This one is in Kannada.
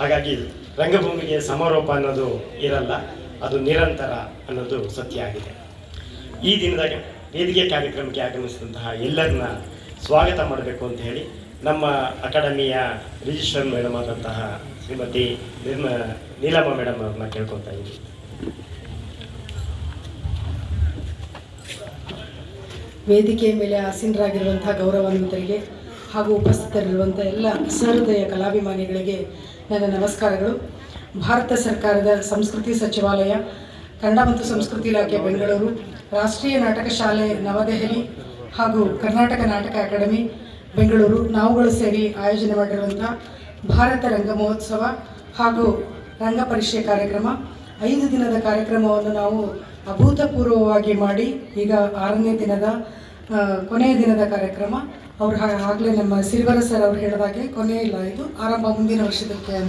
ಹಾಗಾಗಿ ರಂಗಭೂಮಿಗೆ ಸಮಾರೋಪ ಅನ್ನೋದು ಇರಲ್ಲ, ಅದು ನಿರಂತರ ಅನ್ನೋದು ಸತ್ಯ ಆಗಿದೆ. ಈ ದಿನದ ವೇದಿಕೆ ಕಾರ್ಯಕ್ರಮಕ್ಕೆ ಆಗಮಿಸಿದಂತಹ ಎಲ್ಲರನ್ನ ಸ್ವಾಗತ ಮಾಡಬೇಕು ಅಂತ ಹೇಳಿ ನಮ್ಮ ಅಕಾಡೆಮಿಯ ರಿಜಿಸ್ಟ್ರರ್ ಮೇಡಮ್ ಆದಂತಹ ಶ್ರೀಮತಿ ನಿರ್ಮ, ನೀಲಮ್ಮ ಮೇಡಮ್ ಅವ್ರನ್ನ ಕೇಳ್ಕೊತಾ ಇದ್ದೀನಿ. ವೇದಿಕೆಯ ಮೇಲೆ ಆಸೀನರಾಗಿರುವಂತಹ ಗೌರವಾನ್ವಿತರಿಗೆ ಹಾಗೂ ಉಪಸ್ಥಿತರಿರುವಂಥ ಎಲ್ಲ ಸಹೃದಯ ಕಲಾಭಿಮಾನಿಗಳಿಗೆ ನನ್ನ ನಮಸ್ಕಾರಗಳು. ಭಾರತ ಸರ್ಕಾರದ ಸಂಸ್ಕೃತಿ ಸಚಿವಾಲಯ, ಕನ್ನಡ ಮತ್ತು ಸಂಸ್ಕೃತಿ ಇಲಾಖೆ ಬೆಂಗಳೂರು, ರಾಷ್ಟ್ರೀಯ ನಾಟಕ ಶಾಲೆ ನವದೆಹಲಿ ಹಾಗೂ ಕರ್ನಾಟಕ ನಾಟಕ ಅಕಾಡೆಮಿ ಬೆಂಗಳೂರು. ನಾವುಗಳು ಸೇರಿ ಆಯೋಜನೆ ಮಾಡಿರುವಂಥ ಭಾರತ ರಂಗ ಮಹೋತ್ಸವ ಹಾಗೂ ರಂಗ ಪರೀಕ್ಷೆ ಕಾರ್ಯಕ್ರಮ. ಐದು ದಿನದ ಕಾರ್ಯಕ್ರಮವನ್ನು ನಾವು ಅಭೂತಪೂರ್ವವಾಗಿ ಮಾಡಿ ಈಗ ಆರನೇ ದಿನದ ಕೊನೆಯ ದಿನದ ಕಾರ್ಯಕ್ರಮ. ಅವ್ರು ಆಗಲೇ ನಮ್ಮ ಸಿರಿವರ ಸರ್ ಅವ್ರು ಹೇಳಿದಾಗೆ ಕೊನೆ ಇಲ್ಲ ಇದು. ಆರಂಭ ಮುಂದಿನ ವರ್ಷದಕ್ಕೆ ಅಂತ.